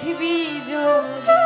I নবীকে দেখবি যদি